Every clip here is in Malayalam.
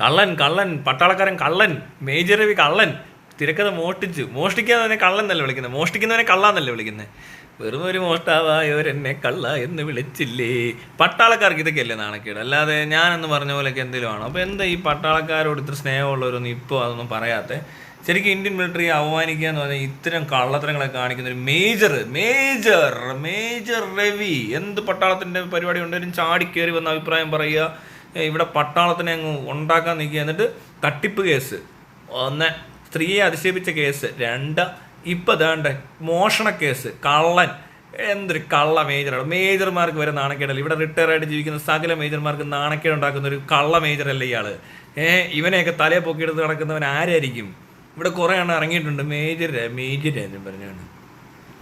കള്ളൻ കള്ളൻ പട്ടാളക്കാരൻ കള്ളൻ മേജർ രവി കള്ളൻ. തിരക്കഥ മോഷ്ടിച്ചു. മോഷ്ടിക്കാതെ കള്ളൻ എന്നല്ലേ വിളിക്കുന്നത്? മോഷ്ടിക്കുന്നവനെ കള്ളാന്നല്ലേ വിളിക്കുന്നത്? വെറും ഒരു മോഷ്ടാവായവരെന്നെ കള്ള എന്ന് വിളിച്ചില്ലേ? പട്ടാളക്കാർക്ക് ഇതൊക്കെയല്ലേ നാണക്കേട്. അല്ലാതെ ഞാനെന്ന് പറഞ്ഞ പോലെയൊക്കെ എന്തെങ്കിലും ആണോ? അപ്പോൾ എന്താ ഈ പട്ടാളക്കാരോട് ഇത്ര സ്നേഹമുള്ളവരൊന്നും ഇപ്പോൾ അതൊന്നും പറയാത്തെ? ശരിക്കും ഇന്ത്യൻ മിലിറ്ററി അവമാനിക്കുക എന്ന് പറഞ്ഞാൽ ഇത്തരം കള്ളത്തരങ്ങളെ കാണിക്കുന്ന ഒരു മേജർ മേജർ മേജർ രവി. എന്ത് പട്ടാളത്തിന്റെ പരിപാടി ഉണ്ടെങ്കിലും ചാടി കയറി വന്ന അഭിപ്രായം പറയുക. ഇവിടെ പട്ടാളത്തിനെ അങ്ങ് ഉണ്ടാക്കാൻ നിൽക്കുക. എന്നിട്ട് തട്ടിപ്പ് കേസ്. ഒന്ന് സ്ത്രീയെ അധിക്ഷേപിച്ച കേസ്. രണ്ട് ഇപ്പം ദാണ്ട് മോഷണ കേസ്. കള്ളൻ എന്തൊരു കള്ള മേജറാണ്. മേജർമാർക്ക് വരെ നാണക്കേടല്ല. ഇവിടെ റിട്ടയർ ആയിട്ട് ജീവിക്കുന്ന സകല മേജർമാർക്ക് നാണക്കേട് ഉണ്ടാക്കുന്ന ഒരു കള്ള മേജറല്ലേ ഇയാൾ ഏ ഇവനെയൊക്കെ തലയെ പൊക്കിയെടുത്ത് നടക്കുന്നവൻ ആരായിരിക്കും? ഇവിടെ കുറേ എണ്ണം ഇറങ്ങിയിട്ടുണ്ട്. മേജർ മേജർ എന്ന് പറഞ്ഞാണ്.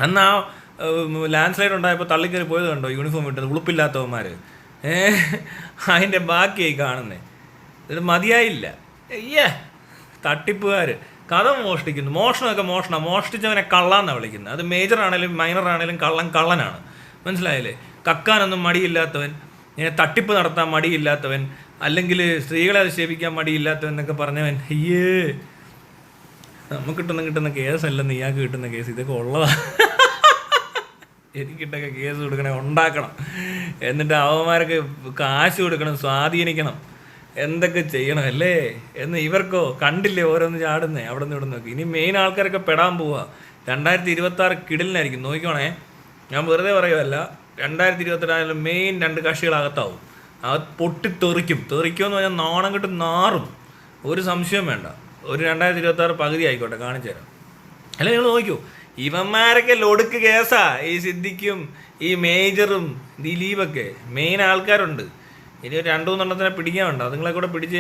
അന്ന് ആ ലാൻഡ് സ്ലൈഡ് ഉണ്ടായപ്പോൾ തള്ളിക്കറി പോയത് കണ്ടോ? യൂണിഫോം ഇട്ടത്. ഉളുപ്പില്ലാത്തവന്മാർ അതിന്റെ ബാക്കിയായി കാണുന്നേ. ഇത് മതിയായില്ല. അയ്യേ തട്ടിപ്പുകാർ കഥ മോഷ്ടിക്കുന്നു. മോഷണമൊക്കെ മോഷണം മോഷ്ടിച്ചവനെ കള്ളാന്നാണ് വിളിക്കുന്നത്. അത് മേജർ ആണെങ്കിലും മൈനർ ആണെങ്കിലും കള്ളൻ കള്ളനാണ്. മനസ്സിലായില്ലേ? കക്കാനൊന്നും മടിയില്ലാത്തവൻ തട്ടിപ്പ് നടത്താൻ മടിയില്ലാത്തവൻ അല്ലെങ്കിൽ സ്ത്രീകളെ അധിക്ഷേപിക്കാൻ മടിയില്ലാത്തവൻ എന്നൊക്കെ പറഞ്ഞവൻ. അയ്യേ നമുക്ക് കിട്ടുന്ന കിട്ടുന്ന കേസല്ലെന്ന് ഇയാൾക്ക് കിട്ടുന്ന കേസ്. ഇതൊക്കെ ഉള്ളതാ. എനിക്കിട്ടൊക്കെ കേസ് കൊടുക്കണേ ഉണ്ടാക്കണം. എന്നിട്ട് അവന്മാർക്ക് കാശ് കൊടുക്കണം സ്വാധീനിക്കണം. എന്തൊക്കെ ചെയ്യണം അല്ലേ? എന്ന് ഇവർക്കോ കണ്ടില്ലേ ഓരോന്ന് ചാടുന്നേ? അവിടെ നിന്ന് ഇവിടെ നോക്കി ഇനി മെയിൻ ആൾക്കാരൊക്കെ പെടാൻ പോവാ. രണ്ടായിരത്തി ഇരുപത്തി ആറ് കിടിലിനായിരിക്കും. നോക്കിക്കോണേ. ഞാൻ വെറുതെ പറയുമല്ല രണ്ടായിരത്തി ഇരുപത്തിനാലിൽ മെയിൻ രണ്ട് കക്ഷികളകത്താവും. അത് പൊട്ടി തെറിക്കും എന്ന് പറഞ്ഞാൽ നാണം കിട്ടും നാറും. ഒരു സംശയം വേണ്ട. ഒരു രണ്ടായിരത്തി ഇരുപത്തി ആറ് പകുതി ആയിക്കോട്ടെ കാണിച്ചു തരാം അല്ല നിങ്ങൾ നോക്കൂ. ഇവന്മാരൊക്കെ ലൊടുക്ക് കേസാ. ഈ സിദ്ദിഖും ഈ മേജറും ദിലീപൊക്കെ. മെയിൻ ആൾക്കാരുണ്ട്. ഇനി ഒരു രണ്ടു മൂന്നെണ്ണത്തിനെ പിടിക്കാനുണ്ട് അതുങ്ങളെ കൂടെ പിടിച്ച്